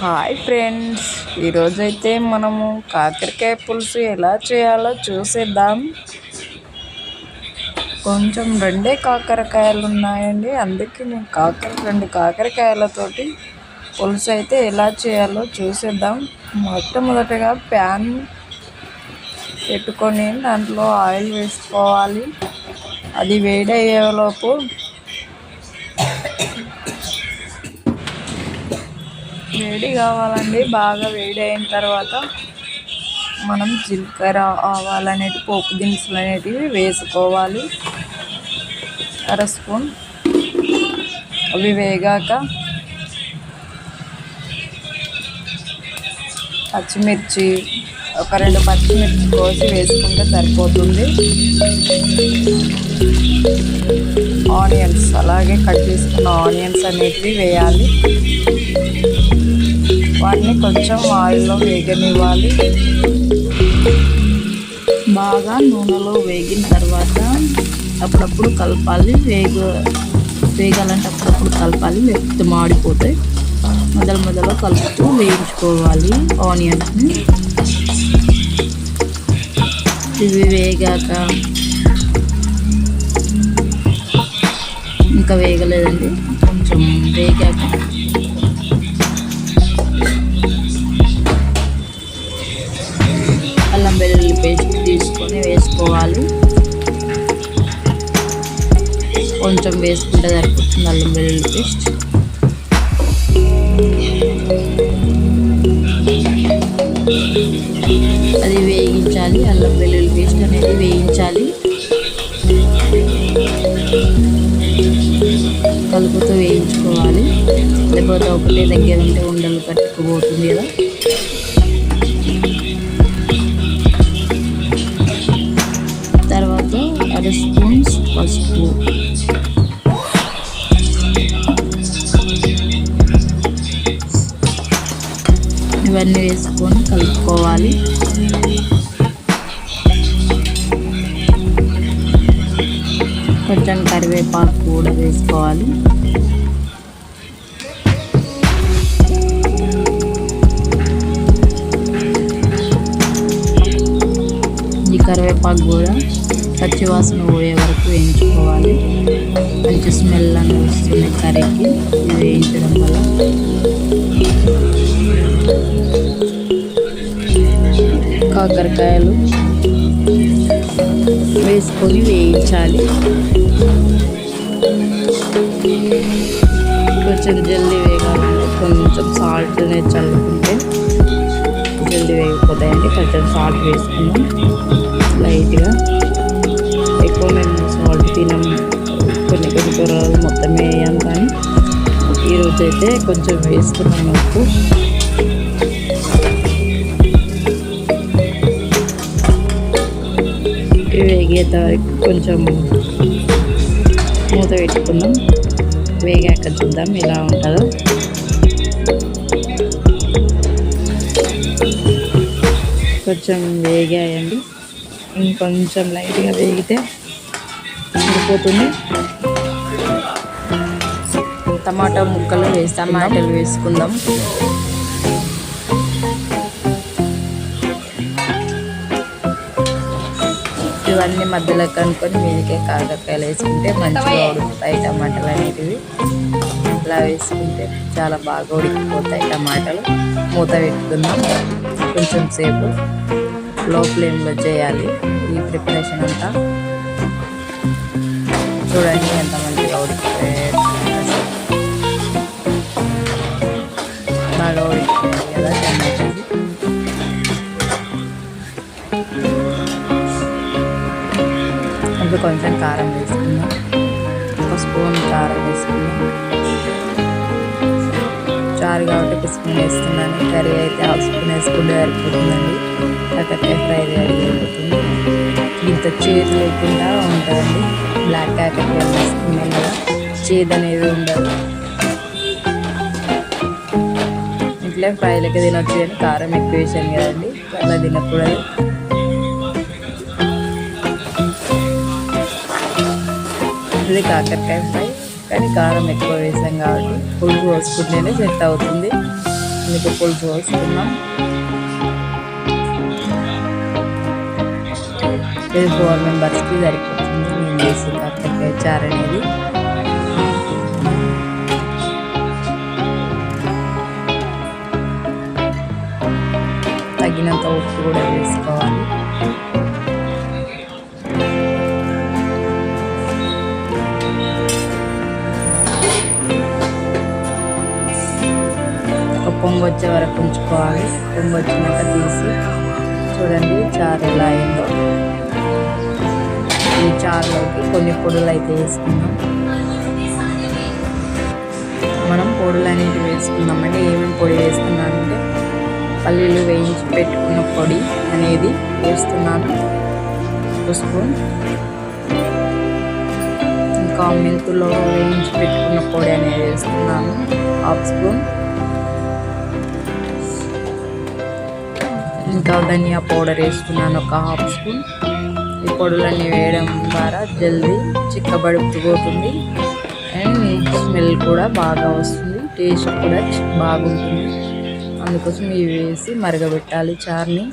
Hi friends. ఈరోజైతే మనము కాకరకాయ పులుసు ఎలా చేయాలో చూసేద్దాం. కొంచెం రెండే కాకరకాయలు ఉన్నాయండి. అందుకే నేను కాకర రెండు కాకరకాయలతోటి పులుసు అయితే ఎలా చేయాలో చూసేద్దాం. మొట్టమొదటగా ప్యాన్ పెట్టుకొని దాంట్లో ఆయిల్ వేసుకోవాలి. అది వేడయ్యేలోపు వేడి కావాలండి. బాగా వేడి అయిన తర్వాత మనం జీలకర్ర ఆవాలు అనేవి పోపు దినుసులు అనేటివి వేసుకోవాలి. అర స్పూన్ అవి వేగాక పచ్చిమిర్చి ఒక రెండు పచ్చిమిర్చి కోసి వేసుకుంటే సరిపోతుంది. ఆనియన్స్ అలాగే కట్ చేసుకున్న ఆనియన్స్ అనేటివి వేయాలి. వాటిని కొంచెం ఆయిల్లో వేగనివ్వాలి. బాగా నూనెలో వేగిన తర్వాత అప్పుడప్పుడు కలపాలి. వేగ వేగాలంటే అప్పుడప్పుడు కలపాలి. లేకపోతే మాడిపోతాయి. మొదలు మొదలు కలుపుతూ వేయించుకోవాలి ఆనియన్స్ని. ఇవి వేగాక ఇంకా వేగలేదండి. కొంచెం వేగాక తీసుకొని వేసుకోవాలి. కొంచెం వేసుకుంటే సరిపోతుంది అల్లం వెల్లుల్లి పేస్ట్. అది వేయించాలి. అల్లం వెల్లుల్లి పేస్ట్ అనేది వేయించాలి. కలుపుతూ వేయించుకోవాలి. లేకపోతే ఒకటే దగ్గర ఉంటే ఉండలు కట్టుకుపోతుంది కదా. తర్వాత అర స్పూన్స్ పసుపు ఇవన్నీ వేసుకొని కలుపుకోవాలి కొంచెం కరివేపాకు కూడా వేసుకోవాలి ఈ కరివేపాకు కూడా పచ్చివాసన పోయే వరకు వేయించుకోవాలి. మంచి స్మెల్ అని వస్తుంది కర్రీకి ఇది వేయించడం వల్ల. కాకరకాయలు వేసుకొని వేయించాలి. కొంచెం జల్దీ వేగాలండి కొంచెం సాల్ట్ అనేది చల్లుకుంటే జల్దీ వేగిపోతాయండి. కొంచెం సాల్ట్ వేసుకున్నాం లైట్గా ఎక్కువ మేము సాల్ట్ తినం కొన్ని కొన్ని కూరలు మొత్తం వేయం కానీ ఈరోజు అయితే కొంచెం వేసుకున్నాను ఉప్పు వేగేత వరకు కొంచెం మూత పెట్టుకుందాం వేగాక చూద్దాం ఎలా ఉంటుందో కొంచెం వేగాయండి. ఇంకొంచెం లైట్గా వేగితే సరిపోతుంది. టమాటా ముక్కలు వేసి టమాటాలు వేసుకుందాం. ఇవన్నీ మధ్యలో కనుక్కొని మీదకే కాకరకాయలు వేసుకుంటే మంచిగా ఉడుకుతాయి టమాటాలు అనేటివి. ఇలా వేసుకుంటే చాలా బాగా ఉడికిపోతాయి టమాటాలు. మూత పెట్టుకుందాం. కొంచెం సేపు. లో ఫ్లేమ్లో చేయాలి ఈ ప్రిపరేషన్ అంతా. చూడండి ఎంత మంచిగా ఉడికిపోయాయి బాగా ఉడికిపోయాయి కదా టమాటాలు ఇప్పుడు కొంచెం కారం వేసుకుందాం. ఒక స్పూన్ కారం వేసుకుందాం. చారు కాబట్టి ఒక స్పూన్ వేస్తున్నాను. కర్రీ అయితే హాఫ్ స్పూన్ వేసుకుంటే సరిపోతుందండి. కాకరకాయ ఫ్రై సరిపోతుంది ఇంత చేదు లేకుండా ఉంటుందండి బ్లాక్ కాకరకాయ వేసుకున్నాం కదా. చేదు అనేది ఉండదు. ఇట్లా ఫ్రైలకి తినొచ్చు కానీ కారం ఎక్కువ వేసాను కదండి. అలా తినకూడదు. ఇది కాకరకాయ ఫ్రై. కానీ కారం ఎక్కువ వేసాం కాబట్టి పులుపు పోసుకుంటేనే సెట్ అవుతుంది. అందుకు పులుపు పోసుకున్నాం. ఇది ఫోర్ మెంబర్స్కి సరిపోతుంది. నేను చేసిన కాకరకాయ చారు అనేది. తగినంత ఉప్పు కూడా వేసుకోవాలి. పొంగు వచ్చే వరకు ఉంచుకోవాలి. పొంగు వచ్చినాక తీసి చూడండి చారు ఎలా అయిందో. ఈ చారులోకి కొన్ని పొడులు అయితే వేసుకుందాం. మనం పొడులు అనేవి వేసుకుందామండి ఏమేమి పొడి వేస్తున్నానంటే పల్లీలు వేయించి పెట్టుకున్న పొడి అనేది వేస్తున్నాను. ఒక స్పూన్. ఇంకా మెంతులో వేయించి పెట్టుకున్న పొడి అనేది వేస్తున్నాను. Half spoon. ఇంకా ధనియా పౌడర్ వేసుకున్నాను ఒక హాఫ్ స్పూన్. ఈ పొడులన్నీ వేయడం ద్వారా జల్దీ చిక్కబడిపోతుంది అండ్ స్మెల్ కూడా బాగా వస్తుంది. టేస్ట్ కూడా బాగుంటుంది. అందుకోసం ఇవి వేసి మరగబెట్టాలి చార్ని.